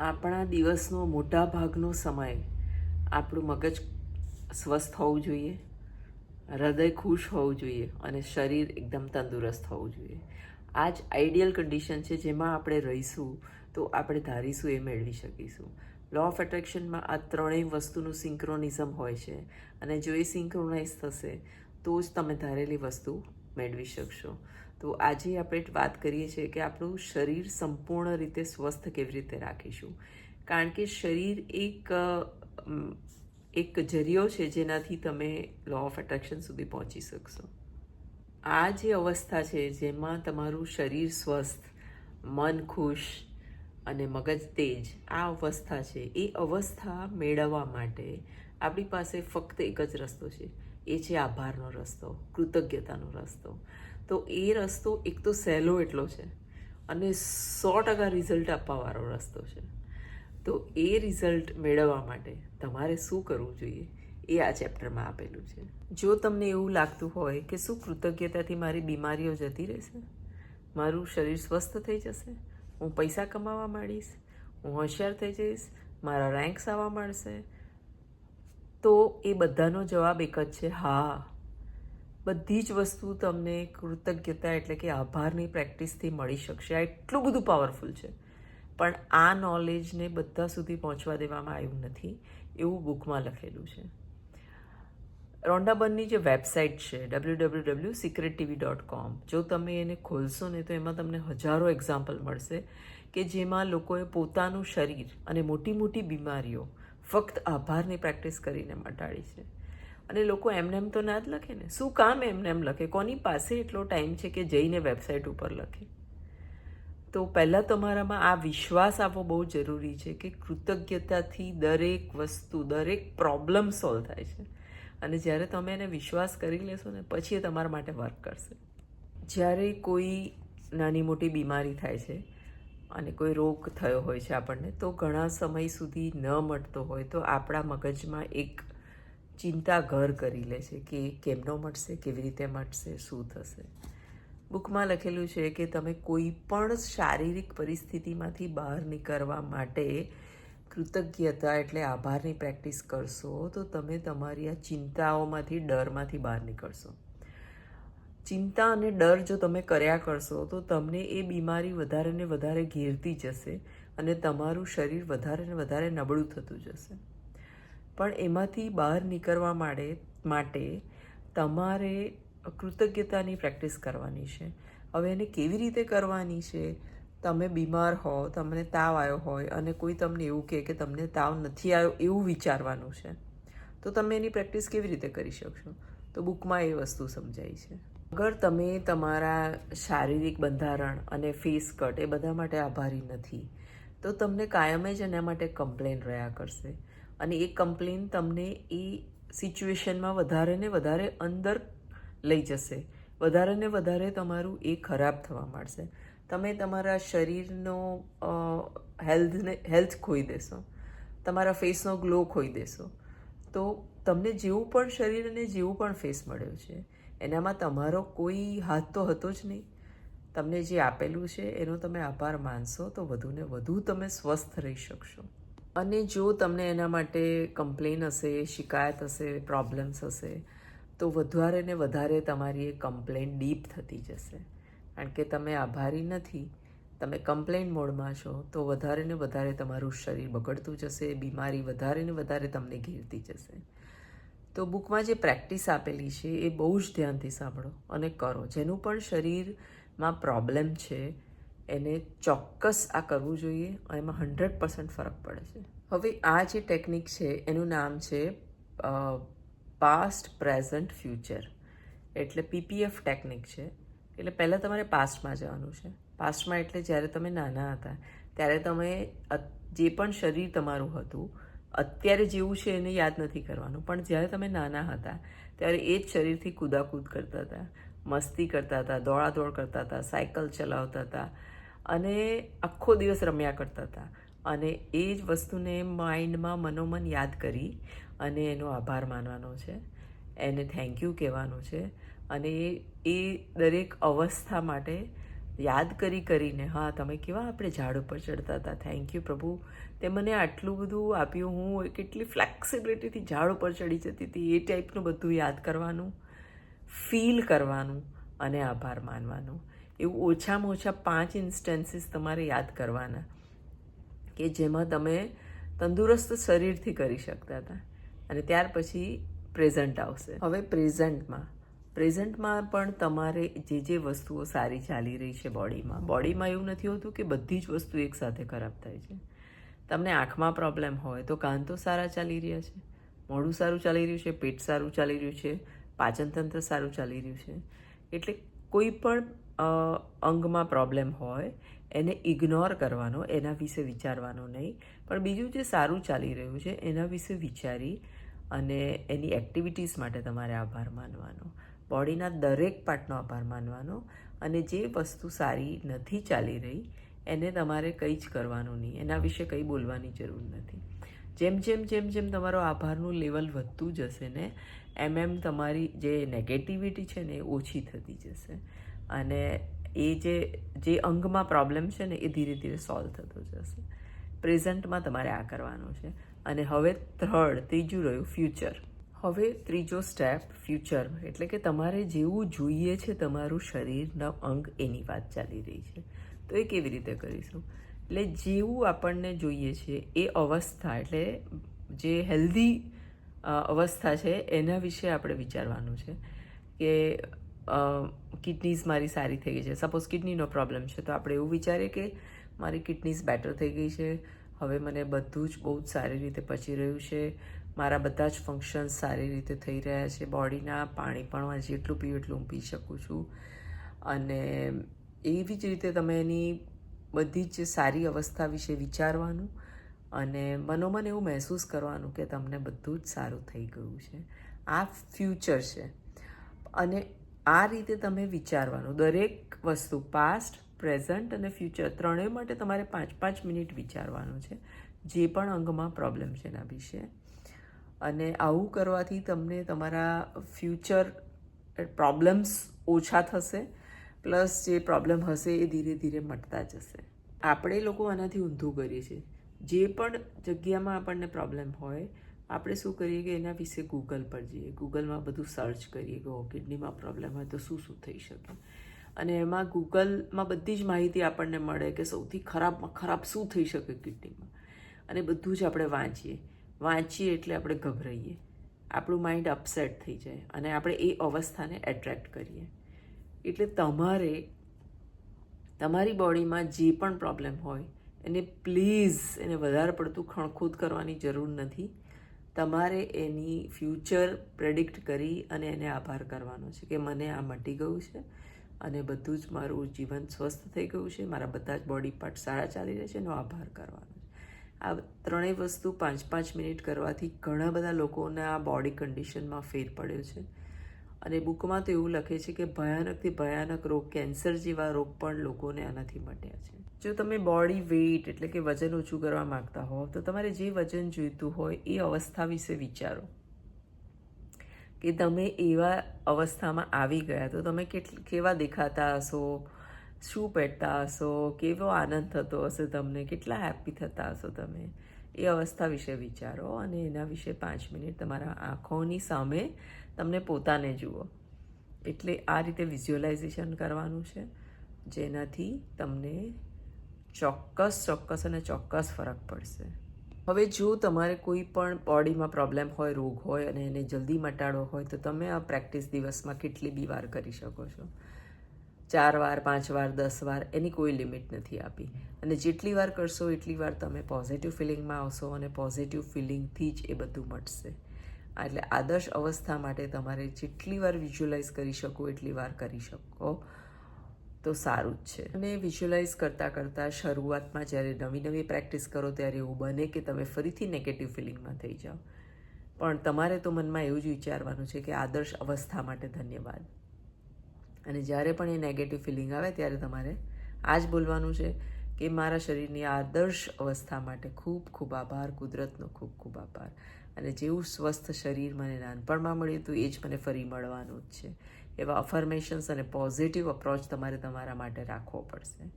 આપણા દિવસનો મોટા ભાગનો સમય આપણું મગજ સ્વસ્થ હોવું જોઈએ, હૃદય ખુશ હોવું જોઈએ અને શરીર એકદમ તંદુરસ્ત હોવું જોઈએ. આ જ આઈડિયલ કન્ડિશન છે જેમાં આપણે રહીશું તો આપણે ધારીશું એ મેળવી શકીશું. લો ઓફ એટ્રેક્શનમાં આ ત્રણેય વસ્તુનું સિંક્રોનિઝમ હોય છે અને જો એ સિંક્રોનાઇઝ થશે તો જ તમે ધારેલી વસ્તુ મેળવી શકશો. તો આજે આપણે વાત કરીએ છીએ કે આપણું શરીર સંપૂર્ણ રીતે સ્વસ્થ કેવી રીતે રાખીશું. કારણ કે શરીર એક એક જરિયો છે જેનાથી તમે લો ઓફ એટ્રેક્શન સુધી પહોંચી શકશો. આ જે અવસ્થા છે જેમાં તમારું શરીર સ્વસ્થ, મન ખુશ અને મગજ તેજ, આ અવસ્થા છે. એ અવસ્થા મેળવવા માટે આપણી પાસે ફક્ત એક જ રસ્તો છે. એ છે આભારનો રસ્તો, કૃતજ્ઞતાનો રસ્તો. તો એ રસ્તો એક તો સહેલો એટલો છે અને સો ટકા રિઝલ્ટ આપવાવાળો રસ્તો છે. તો એ રિઝલ્ટ મેળવવા માટે તમારે શું કરવું જોઈએ એ આ ચેપ્ટરમાં આપેલું છે. જો તમને એવું લાગતું હોય કે શું કૃતજ્ઞતાથી મારી બીમારીઓ જતી રહેશે, મારું શરીર સ્વસ્થ થઈ જશે, હું પૈસા કમાવા માંડીશ, હું હોશિયાર થઈ જઈશ, મારા રેન્ક્સ આવવા મળશે તો એ બધાનો જવાબ એક જ છે, હા. બધી જ વસ્તુ તમને કૃતજ્ઞતા એટલે કે આભારની પ્રેક્ટિસથી મળી શકશે. આ એટલું બધું પાવરફુલ છે. પણ આ નોલેજને બધા સુધી પહોંચવા દેવામાં આવ્યું નથી. એવું બુકમાં લખેલું છે. રોંડાબનની જે વેબસાઇટ છે W W W secret TV dot com જો તમે એને ખોલશો ને તો એમાં તમને હજારો એક્ઝામ્પલ મળશે કે જેમાં લોકોએ પોતાનું શરીર અને મોટી મોટી બીમારીઓ ફક્ત આભારની પ્રેક્ટિસ કરીને મટાડી છે. અને લોકો એમને એમ તો ના જ લખે ને? શું કામ એમને એમ લખે? કોની પાસે એટલો ટાઈમ છે કે જઈને વેબસાઇટ ઉપર લખે? તો પહેલાં તમારામાં આ વિશ્વાસ આવવો બહુ જરૂરી છે કે કૃતજ્ઞતાથી દરેક વસ્તુ, દરેક પ્રોબ્લેમ સોલ્વ થાય છે. અને જ્યારે તમે એને વિશ્વાસ કરી લેશો ને, પછી એ તમારા માટે વર્ક કરશે. જ્યારે કોઈ નાની મોટી બીમારી થાય છે અને કોઈ રોગ થયો હોય છે આપણને, તો ઘણા સમય સુધી ન મટતો હોય તો આપણા મગજમાં એક ચિંતા ઘર કરી લે છે કે કેમનો મટશે, કેવી રીતે મટશે, શું થશે. બુકમાં લખેલું છે કે તમે કોઈ પણ શારીરિક પરિસ્થિતિમાંથી બહાર નીકળવા માટે કૃતજ્ઞતા એટલે આભારની પ્રેક્ટિસ કરશો, તો તમે તમારી આ ચિંતાઓમાંથી, ડરમાંથી બહાર નીકળશો. ચિંતા અને ડર જો તમે કર્યા કરશો, તો તમને એ બીમારી વધારે ને વધારે ઘેરતી જશે અને તમારું શરીર વધારે ને વધારે નબળું થતું જશે. પણ એમાંથી બહાર નીકળવા માટે માટે તમારે કૃતજ્ઞતાની પ્રેક્ટિસ કરવાની છે. હવે એને કેવી રીતે કરવાની છે? તમે બીમાર હો, તમને તાવ આવ્યો હોય અને કોઈ તમને એવું કહે કે તમને તાવ નથી આવ્યો એવું વિચારવાનું છે, તો તમે એની પ્રેક્ટિસ કેવી રીતે કરી શકશો? તો બુકમાં એ વસ્તુ સમજાય છે. અગર તમે તમારા શારીરિક બંધારણ અને ફેસ કટ એ બધા માટે આભારી નથી, તો તમને કાયમે જ એના માટે કમ્પ્લેન રહ્યા કરશે. અને એ કમ્પ્લેન તમને એ સિચ્યુએશનમાં વધારે ને વધારે અંદર લઈ જશે. વધારે ને વધારે તમારું એ ખરાબ થવા માંડશે. તમે તમારા શરીરનો હેલ્થને હેલ્થ ખોઈ દેશો. તમારા ફેસનો ગ્લો ખોઈ દેશો. તો તમને જેવું પણ શરીર અને જેવું પણ ફેસ મળ્યો છે. એનામાં તમારો કોઈ હાથ તો હતો જ નહીં. તમને જે આપેલું છે, એનો તમે આભાર માનશો તો વધુને વધુ તમે સ્વસ્થ રહી શકશો. અને જો તમને એના માટે કમ્પ્લેન હશે, શિકાયત હશે પ્રોબ્લેમ્સ હશે, તો વધારે ને વધારે તમારી એ કમ્પ્લેન ડીપ થતી જશે. કારણ કે તમે આભારી નથી, તમે કમ્પ્લેન મોડમાં છો, તો વધારે ને વધારે તમારું શરીર બગડતું જશે, બીમારી વધારે ને વધારે તમને ઘેરતી જશે. તો બુકમાં જે પ્રેક્ટિસ આપેલી છે, એ બહુ જ ધ્યાનથી સાંભળો અને કરો. જેનું પણ શરીરમાં પ્રોબ્લેમ છે એને ચોક્કસ આ કરવું જોઈએ અને એમાં હંડ્રેડ પર્સન્ટ ફરક પડે છે. હવે આ જે ટેકનિક છે, એનું નામ છે પાસ્ટ પ્રેઝન્ટ ફ્યુચર એટલે પીપીએફ ટેકનિક છે. એટલે પહેલાં તમારે પાસ્ટમાં જવાનું છે. પાસ્ટમાં એટલે જ્યારે તમે નાના હતા, ત્યારે તમે જે પણ શરીર તમારું હતું, અત્યારે જેવું છે એને યાદ નથી કરવાનું. પણ જ્યારે તમે નાના હતા, ત્યારે એ જ શરીરથી કૂદાકૂદ કરતા હતા. મસ્તી કરતા હતા, દોડાદોડ કરતા હતા, સાયકલ ચલાવતા હતા અને આખો દિવસ રમ્યા કરતા હતા. અને એ જ વસ્તુને માઇન્ડમાં મનોમન યાદ કરી અને એનો આભાર માનવાનો છે. એને થેન્ક યુ કહેવાનું છે. અને એ દરેક અવસ્થા માટે યાદ કરી કરીને, હા, તમે કેવા આપણે ઝાડ ઉપર ચડતા હતા. થેન્ક યુ પ્રભુ. તે મને આટલું બધું આપ્યું. હું કેટલી ફ્લેક્સિબિલિટીથી ઝાડ ઉપર ચડી જતી હતી. એ ટાઈપનું બધું યાદ કરવાનું ફીલ કરવાનું અને આભાર માનવાનો. એવું ઓછામાં ઓછા પાંચ ઇન્સ્ટન્સીસ તમારે યાદ કરવાના. કે જેમાં તમે તંદુરસ્ત શરીરથી કરી શકતા હતા. અને ત્યાર પછી પ્રેઝન્ટ આવશે. હવે પ્રેઝન્ટમાં પ્રેઝન્ટમાં પણ તમારે જે જે વસ્તુઓ સારી ચાલી રહી છે બોડીમાં. બોડીમાં એવું નથી હોતું કે બધી જ વસ્તુ એકસાથે ખરાબ થાય છે. તમને આંખમાં પ્રોબ્લેમ હોય તો કાન તો સારા ચાલી રહ્યા છે. મોઢું સારું ચાલી રહ્યું છે, પેટ સારું ચાલી રહ્યું છે, પાચનતંત્ર સારું ચાલી રહ્યું છે. એટલે કોઈ પણ અંગમાં પ્રોબ્લેમ હોય, એને ઇગ્નોર કરવાનો, એના વિશે વિચારવાનો નહીં. પણ બીજું જે સારું ચાલી રહ્યું છે, એના વિશે વિચારી અને એની એક્ટિવિટીઝ માટે તમારે આભાર માનવાનો. બોડીના દરેક પાર્ટનો આભાર માનવાનો અને જે વસ્તુ સારી નથી ચાલી રહી, એને તમારે કંઈ જ કરવાનું નહીં. એના વિશે કંઈ બોલવાની જરૂર નથી. જેમ જેમ જેમ જેમ તમારો આભારનું લેવલ વધતું જશે ને એમ એમ તમારી જે નેગેટિવિટી છે ને એ ઓછી થતી જશે. અને એ જે જે અંગમાં પ્રોબ્લેમ છે ને એ ધીરે ધીરે સોલ્વ થતો જશે. પ્રેઝન્ટમાં તમારે આ કરવાનું છે. અને હવે થર્ડ ત્રીજું રહ્યું ફ્યુચર હવે ત્રીજો સ્ટેપ ફ્યુચર એટલે કે તમારે જેવું જોઈએ છે તમારું શરીરના અંગ એની વાત ચાલી રહી છે. તો એ કેવી રીતે કરીશું? એટલે જેવું આપણને જોઈએ છે એ અવસ્થા, એટલે જે હેલ્ધી અવસ્થા છે, એના વિશે આપણે વિચારવાનું છે કે કિડનીઝ મારી સારી થઈ ગઈ છે. સપોઝ કિડનીનો પ્રોબ્લેમ છે, તો આપણે એવું વિચારીએ કે મારી કિડનીઝ બેટર થઈ ગઈ છે, હવે મને બધું જ બહુ જ સારી રીતે પચી રહ્યું છે, મારા બધા જ ફંક્શન્સ સારી રીતે થઈ રહ્યા છે બોડીના પાણી પણ જેટલું પીવું એટલું હું પી શકું છું. અને એવી જ રીતે તમે એની બધી જ સારી અવસ્થા વિશે વિચારવાનું અને મનોમન એવું મહેસૂસ કરવાનું કે તમને બધું જ સારું થઈ ગયું છે. આ ફ્યુચર છે. અને આ રીતે તમે વિચારવાનું. દરેક વસ્તુ પાસ્ટ પ્રેઝન્ટ અને ફ્યુચર ત્રણેય માટે તમારે પાંચ પાંચ મિનિટ વિચારવાનું છે. જે પણ અંગમાં પ્રોબ્લેમ છે એના વિશે. અને આવું કરવાથી તમને તમારા ફ્યુચર પ્રોબ્લેમ્સ ઓછા થશે. પ્લસ જે પ્રોબ્લેમ હશે એ ધીરે ધીરે મટતા જશે. આપણે લોકો આનાથી ઊંધું કરીએ છીએ. જે પણ જગ્યામાં આપણને પ્રોબ્લેમ હોય, આપણે શું કરીએ કે એના વિશે ગૂગલ પર જઈએ. ગૂગલમાં બધું સર્ચ કરીએ કે કિડનીમાં પ્રોબ્લેમ હોય તો શું શું થઈ શકે? અને એમાં ગૂગલમાં બધી જ માહિતી આપણને મળે કે સૌથી ખરાબમાં ખરાબ શું થઈ શકે કિડનીમાં. અને બધું જ આપણે વાંચીએ. વાંચીએ એટલે આપણે ગભરાઈએ. આપણું માઇન્ડ અપસેટ થઈ જાય અને આપણે એ અવસ્થાને એટ્રેક્ટ કરીએ. એટલે તમારે, તમારી બોડીમાં જે પણ પ્રોબ્લેમ હોય એને પ્લીઝ એને વધારે પડતું ખણખૂદ કરવાની જરૂર નથી. તમારે એની ફ્યુચર પ્રેડિક્ટ કરી અને એને આભાર કરવાનો છે કે મને આ મટી ગયું છે અને બધું જ મારું જીવન સ્વસ્થ થઈ ગયું છે. મારા બધા જ બોડી પાર્ટ સારા ચાલી રહ્યા છે એનો આભાર કરવાનો છે. આ ત્રણેય વસ્તુ પાંચ પાંચ મિનિટ કરવાથી ઘણા બધા લોકોના આ બોડી કન્ડિશનમાં ફેર પડ્યો છે. અને બુકમાં તો એવું લખે છે કે ભયાનકથી ભયાનક રોગ, કેન્સર જેવા રોગ પણ લોકોને આનાથી મટ્યા છે. જો તમે બોડી વેઇટ એટલે કે વજન ઓછું કરવા માંગતા હો તો તમારે જે વજન જોઈતું હોય એ અવસ્થા વિશે વિચારો. કે તમે એવા અવસ્થામાં આવી ગયા તો તમે કેટલ, કેવા દેખાતા હશો, શું પહેરતા હશો, કેવો આનંદ થતો હશે તમને, કેટલા હેપી થતા હશો તમે? એ અવસ્થા વિશે વિચારો અને એના વિશે પાંચ મિનિટ તમારા આંખોની સામે તમને પોતાને જુઓ. એટલે આ રીતે વિઝ્યુઅલાઇઝેશન કરવાનું છે. જેનાથી તમને ચોક્કસ ચોક્કસ અને ચોક્કસ ફરક પડશે. હવે જો તમારે કોઈ પણ બોડીમાં પ્રોબ્લેમ હોય, રોગ હોય અને એને જલ્દી મટાડવો હોય, તો તમે આ પ્રેક્ટિસ દિવસમાં કેટલી બી વાર કરી શકો છો. ચાર વાર, પાંચ વાર, દસ વાર એની કોઈ લિમિટ નથી આપી. અને જેટલી વાર કરશો, એટલી વાર તમે પોઝિટિવ ફિલિંગમાં આવશો અને પોઝિટિવ ફિલિંગથી જ એ બધું મટશે. એટલે આદર્શ અવસ્થા માટે તમારે જેટલી વાર વિઝ્યુઅલાઇઝ કરી શકો, એટલી વાર કરી શકો. તો સારું જ છે. અને વિઝ્યુઅલાઇઝ કરતાં કરતાં શરૂઆતમાં જ્યારે નવી નવી પ્રેક્ટિસ કરો, ત્યારે એવું બને કે તમે ફરીથી નેગેટિવ ફિલિંગમાં થઈ જાઓ. પણ તમારે તો મનમાં એવું જ વિચારવાનું છે કે આદર્શ અવસ્થા માટે ધન્યવાદ. અને જ્યારે પણ એ નેગેટિવ ફિલિંગ આવે ત્યારે તમારે આ જ બોલવાનું છે કે મારા શરીરની આદર્શ અવસ્થા માટે ખૂબ ખૂબ આભાર, કુદરતનો ખૂબ ખૂબ આભાર. અને જેવું સ્વસ્થ શરીર મને નાનપણમાં મળ્યું હતું, એ જ મને ફરી મળવાનું જ છે. એવા અફર્મેશન્સ અને પોઝિટિવ અપ્રોચ તમારે તમારા માટે રાખવો પડશે.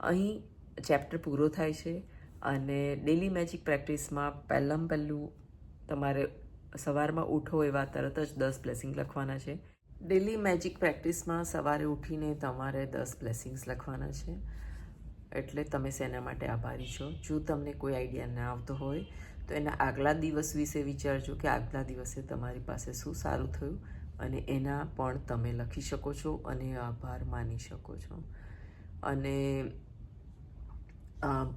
અહીં ચેપ્ટર પૂરો થાય છે અને ડેલી મેજિક પ્રેક્ટિસમાં પહેલાં પહેલું તમારે સવારમાં ઉઠો એવા તરત જ દસ બ્લેસિંગ લખવાના છે. ડેલી મેજિક પ્રેક્ટિસમાં સવારે ઉઠીને તમારે દસ બ્લેસિંગ્સ લખવાના છે. એટલે તમે શેના માટે આભારી છો? જો તમને કોઈ આઈડિયા ના આવતો હોય, તો એના આગલા દિવસ વિશે વિચારજો કે આગલા દિવસે તમારી પાસે શું સારું થયું અને એના પણ તમે લખી શકો છો અને આભાર માની શકો છો. અને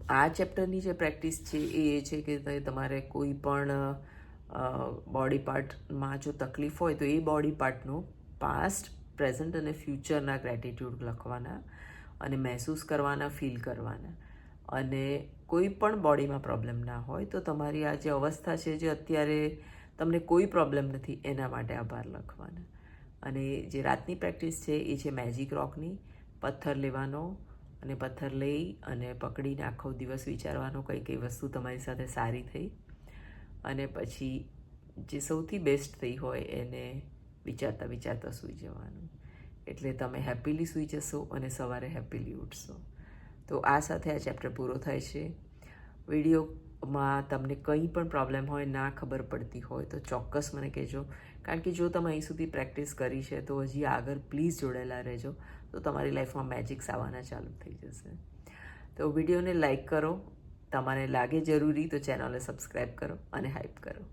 આ ચેપ્ટરની જે પ્રેક્ટિસ છે એ એ છે કે તમારે કોઈ પણ બોડી પાર્ટમાં જો તકલીફ હોય તો એ બોડી પાર્ટનો પાસ્ટ પ્રેઝન્ટ અને ફ્યુચરના ગ્રેટિટ્યૂડ લખવાના અને મહેસૂસ કરવાના ફીલ કરવાના. અને કોઈ પણ બોડીમાં પ્રોબ્લેમ ના હોય તો તમારી આ જે અવસ્થા છે જે અત્યારે તમને કોઈ પ્રોબ્લેમ નથી, એના માટે આભાર લખવાના. અને જે રાતની પ્રેક્ટિસ છે એ છે મેજિક રોકની પથ્થર લેવાનો અને પથ્થર લઈ અને પકડીને આખો દિવસ વિચારવાનો કઈ કઈ વસ્તુ તમારી સાથે સારી થઈ. અને પછી જે સૌથી બેસ્ટ થઈ હોય એને વિચારતા વિચારતા સૂઈ જવાનું. એટલે તમે હેપીલી સૂઈ જશો અને સવારે હેપીલી ઉઠશો. તો આ સાથે આ ચેપ્ટર પૂરો થાય છે. વિડીયોમાં તમને કંઈ પણ પ્રોબ્લેમ હોય, ના ખબર પડતી હોય, તો ચોક્કસ મને કહેજો. કારણ કે જો તમે અહીં સુધી પ્રેક્ટિસ કરી છે, તો હજી આગળ પ્લીઝ જોડાયેલા રહેજો. તો તમારી લાઈફમાં મેજિક્સ આવવાના ચાલુ થઈ જશે. તો વિડીયોને લાઈક કરો. તમારે લાગે જરૂરી, તો ચેનલને સબસ્ક્રાઈબ કરો અને હાઈપ કરો.